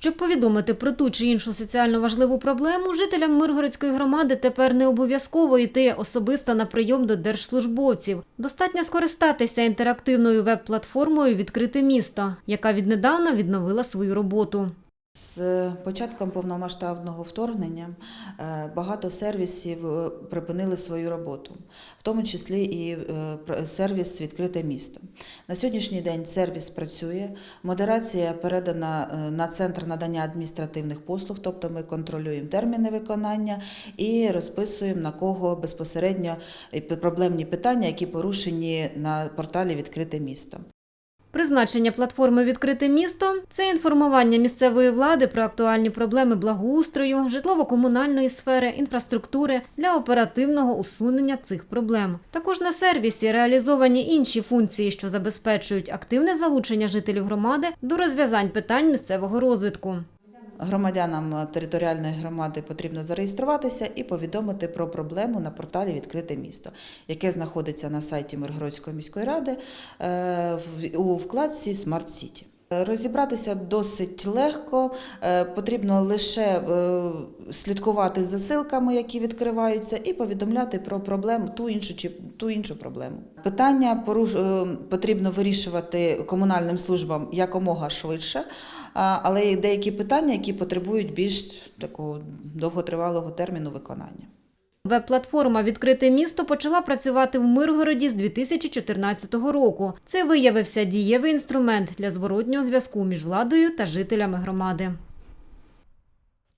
Щоб повідомити про ту чи іншу соціально важливу проблему, жителям Миргородської громади тепер не обов'язково йти особисто на прийом до держслужбовців. Достатньо скористатися інтерактивною веб-платформою Відкрите місто, яка віднедавна відновила свою роботу. З початком повномасштабного вторгнення е, багато сервісів е, припинили свою роботу, в тому числі і е, сервіс Відкрите місто. На сьогоднішній день сервіс працює, модерація передана на центр надання адміністративних послуг, тобто ми контролюємо терміни виконання і розписуємо на кого безпосередньо проблемні питання, які порушені на порталі Відкрите місто. Призначення платформи Відкрите місто це інформування місцевої влади про актуальні проблеми благоустрою, житлово-комунальної сфери, інфраструктури для оперативного усунення цих проблем. Також на сервісі реалізовані інші функції, що забезпечують активне залучення жителів громади до розв'язань питань місцевого розвитку. Громадянам територіальної громади потрібно зареєструватися і повідомити про проблему на порталі Відкрите місто, яке знаходиться на сайті Миргородської міської ради е, у вкладці Смарт Сіті. Розібратися досить легко, е, потрібно лише е, слідкувати за ссылками, які відкриваються, і повідомляти про проблему ту іншу чи ту іншу проблему. Питання потрібно вирішувати комунальним службам якомога швидше, але є деякі питання, які потребують більш такого довготривалого терміну виконання. Веб-платформа Відкрите місто почала працювати в Миргороді з 2014 року. Це виявився дієвий інструмент для зворотнього зв'язку між владою та жителями громади.